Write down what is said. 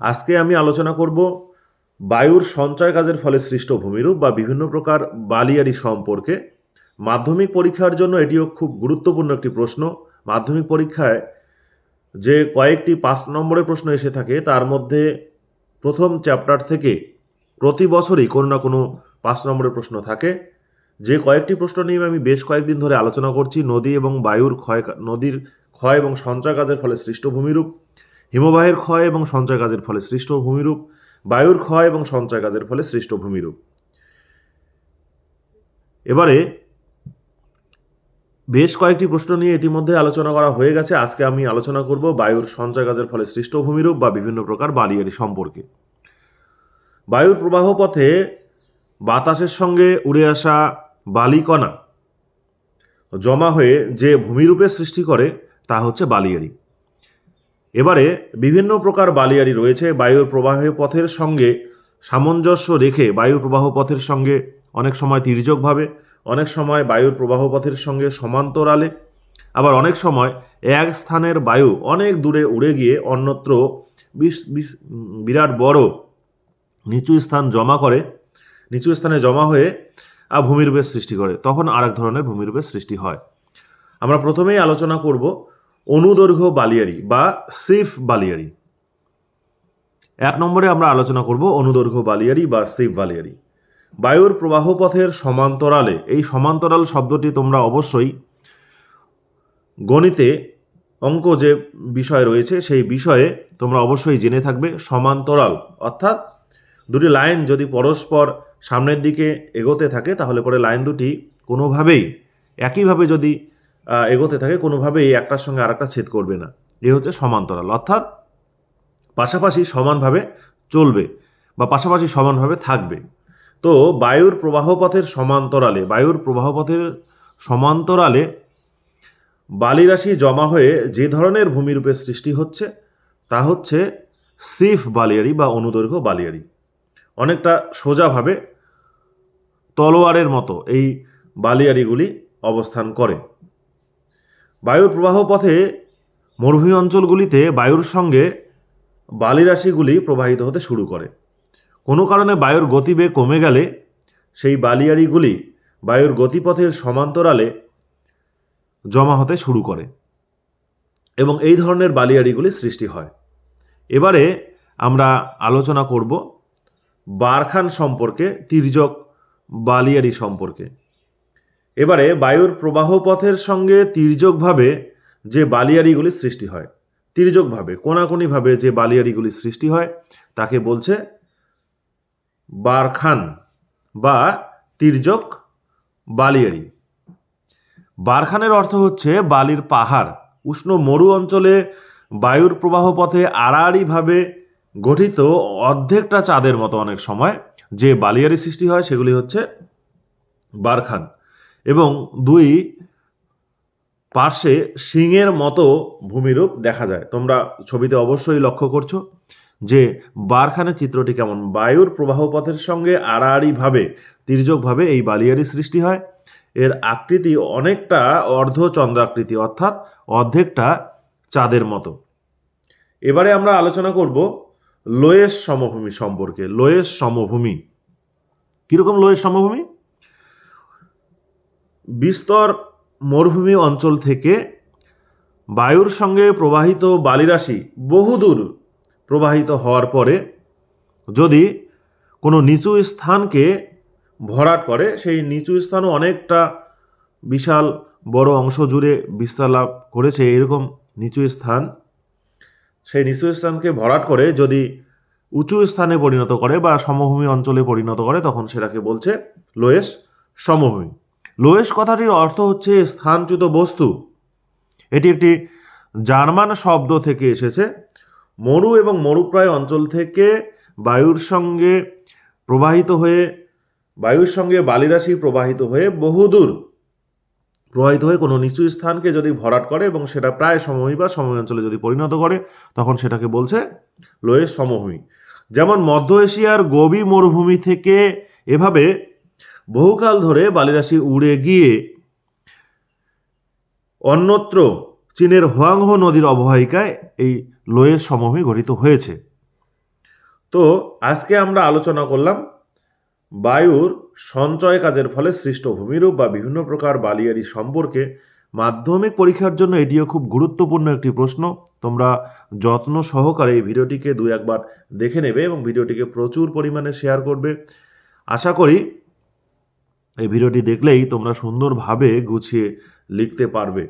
আজকে আমি আলোচনা করব বায়ুর সঞ্চয় কাজের ফলে সৃষ্ট ভূমিরূপ বা বিভিন্ন প্রকার বালিয়ারি সম্পর্কে। মাধ্যমিক পরীক্ষার জন্য এটিও খুব গুরুত্বপূর্ণ একটি প্রশ্ন। মাধ্যমিক পরীক্ষায় যে কয়েকটি পাঁচ নম্বরের প্রশ্ন এসে থাকে, তার মধ্যে প্রথম চ্যাপ্টার থেকে প্রতি বছরই কোনো না কোনো পাঁচ নম্বরের প্রশ্ন থাকে। যে কয়েকটি প্রশ্ন নিয়ে আমি বেশ কয়েকদিন ধরে আলোচনা করছি, নদী এবং বায়ুর ক্ষয়, নদীর ক্ষয় এবং সঞ্চয় কাজের ফলে সৃষ্ট ভূমিরূপ। হিমবাহের ক্ষয় এবং সঞ্চয় কাজের ফলে সৃষ্ট ভূমিরূপ, বায়ুর ক্ষয় এবং সঞ্চয় কাজের ফলে সৃষ্ট ভূমিরূপ। এবারে বেশ কয়েকটি প্রশ্ন নিয়ে ইতিমধ্যে আলোচনা করা হয়ে গেছে। আজকে আমি আলোচনা করব বায়ুর সঞ্চয় কাজের ফলে সৃষ্ট ভূমিরূপ বা বিভিন্ন প্রকার বালিয়ারি সম্পর্কে। বায়ুর প্রবাহ পথে বাতাসের সঙ্গে উড়ে আসা বালিকণা জমা হয়ে যে ভূমিরূপের সৃষ্টি করে, তা হচ্ছে বালিয়ারি। এবারে বিভিন্ন প্রকার বালিয়ারি রয়েছে বায়ুর প্রবাহ পথের সঙ্গে সামঞ্জস্য রেখে বায়ু প্রবাহ পথের সঙ্গে অনেক সময় তির্যকভাবে, অনেক সময় বায়ুর প্রবাহ পথের সঙ্গে সমান্তরালে, আবার অনেক সময় এক স্থানের বায়ু অনেক দূরে উড়ে গিয়ে অন্যত্র বিরাট বড় নিচু স্থান জমা করে, নিচু স্থানে জমা হয়ে ভূমিরূপের সৃষ্টি করে। তখন আরেক ধরনের ভূমিরূপের সৃষ্টি হয়। আমরা প্রথমেই আলোচনা করব অনুদৈর্ঘ্য বালিয়ারি বা সিফ বালিয়ারি। এক নম্বরে আমরা আলোচনা করব অনুদৈর্ঘ্য বালিয়ারি বা সিফ বালিয়ারি। বায়ুর প্রবাহ পথের সমান্তরালে, এই সমান্তরাল শব্দটি তোমরা অবশ্যই গণিতে অঙ্ক যে বিষয় রয়েছে, সেই বিষয়ে তোমরা অবশ্যই জেনে থাকবে। সমান্তরাল, অর্থাৎ দুটি লাইন যদি পরস্পর সামনের দিকে এগোতে থাকে, তাহলে পরে লাইন দুটি কোনোভাবেই, একইভাবে যদি এগোতে থাকে, কোনোভাবেই একটার সঙ্গে আরেকটা ছেদ করবে না। এ হচ্ছে সমান্তরাল, অর্থাৎ পাশাপাশি সমানভাবে চলবে বা পাশাপাশি সমানভাবে থাকবে। তো বায়ুর প্রবাহপথের সমান্তরালে, বায়ুর প্রবাহপথের সমান্তরালে বালিরাশি জমা হয়ে যে ধরনের ভূমিরূপের সৃষ্টি হচ্ছে, তা হচ্ছে সিফ বালিয়ারি বা অনুদৈর্ঘ্য বালিয়ারি। অনেকটা সোজাভাবে তলোয়ারের মতো এই বালিয়ারিগুলি অবস্থান করে। বায়ুর প্রবাহ পথে মরুভূমি অঞ্চলগুলিতে বায়ুর সঙ্গে বালিরাশিগুলি প্রবাহিত হতে শুরু করে। কোনো কারণে বায়ুর গতিবেগ কমে গেলে সেই বালিয়ারিগুলি বায়ুর গতিপথের সমান্তরালে জমা হতে শুরু করে এবং এই ধরনের বালিয়ারিগুলি সৃষ্টি হয়। এবারে আমরা আলোচনা করব বারখান সম্পর্কে, তির্যক বালিয়ারি সম্পর্কে। এবারে বায়ুর প্রবাহ পথের সঙ্গে তির্যকভাবে যে বালিয়ারিগুলি সৃষ্টি হয়, তির্যকভাবে, কোনাকুনিভাবে যে বালিয়ারিগুলি সৃষ্টি হয়, তাকে বলছে বারখান বা তির্যক বালিয়ারি। বারখানের অর্থ হচ্ছে বালির পাহাড়। উষ্ণ মরু অঞ্চলে বায়ুর প্রবাহ পথে আড়াআড়িভাবে গঠিত অর্ধেকটা চাঁদের মতো অনেক সময় যে বালিয়ারি সৃষ্টি হয়, সেগুলি হচ্ছে বারখান। এবং দুই পার্শ্বে শিঙের মতো ভূমিরূপ দেখা যায়। তোমরা ছবিতে অবশ্যই লক্ষ্য করছ যে বারখানের চিত্রটি কেমন। বায়ুর প্রবাহ পথের সঙ্গে আড়াআড়িভাবে, তির্যকভাবে এই বালিয়ারি সৃষ্টি হয়। এর আকৃতি অনেকটা অর্ধচন্দ্রাকৃতি, অর্থাৎ অর্ধেকটা চাঁদের মতো। এবারে আমরা আলোচনা করব লোয়েস সমভূমি সম্পর্কে। লোয়েস সমভূমি। কীরকম লোয়েস সমভূমি? বিস্তর মরুভূমি অঞ্চল থেকে বায়ুর সঙ্গে প্রবাহিত বালিরাশি বহুদূর প্রবাহিত হওয়ার পরে যদি কোনো নিচু স্থানকে ভরাট করে, সেই নিচু স্থানও অনেকটা বিশাল বড় অংশ জুড়ে বিস্তার লাভ করেছে এরকম নিচু স্থান। সেই নিচু স্থানকে ভরাট করে যদি উঁচু স্থানে পরিণত করে বা সমভূমি অঞ্চলে পরিণত করে, তখন সেটাকে বলছে লোয়েস সমভূমি। লোয়েস কথাটির অর্থ হচ্ছে স্থানচ্যুত বস্তু। এটি একটি জার্মান শব্দ থেকে এসেছে। মরু এবং মরুপ্রায় অঞ্চল থেকে বায়ুর সঙ্গে প্রবাহিত হয়ে, বায়ুর সঙ্গে বালিরাশি প্রবাহিত হয়ে বহুদূর প্রবাহিত হয়ে কোনো নিচু স্থানকে যদি ভরাট করে এবং সেটা প্রায় সমভূমি বা সমভূমি অঞ্চলে যদি পরিণত করে, তখন সেটাকে বলছে লোয়েস সমভূমি। যেমন মধ্য এশিয়ার গবি মরুভূমি থেকে এভাবে বহুকাল ধরে বালিরাশি উড়ে গিয়ে অন্যত্র চীনের হোয়াংহো নদীর অববাহিকায় এই লোয়েস সমভূমি গঠিত হয়েছে। তো আজকে আমরা আলোচনা করলাম বায়ুর সঞ্চয় কাজের ফলে সৃষ্ট ভূমিরূপ বা বিভিন্ন প্রকার বালিয়ারি সম্পর্কে। মাধ্যমিক পরীক্ষার জন্য এটিও খুব গুরুত্বপূর্ণ একটি প্রশ্ন। তোমরা যত্ন সহকারে এই ভিডিওটিকে দু একবার দেখে নেবে এবং ভিডিওটিকে প্রচুর পরিমাণে শেয়ার করবে। আশা করি এই ভিডিওটি দেখলেই তোমরা সুন্দরভাবে গুছিয়ে লিখতে পারবে।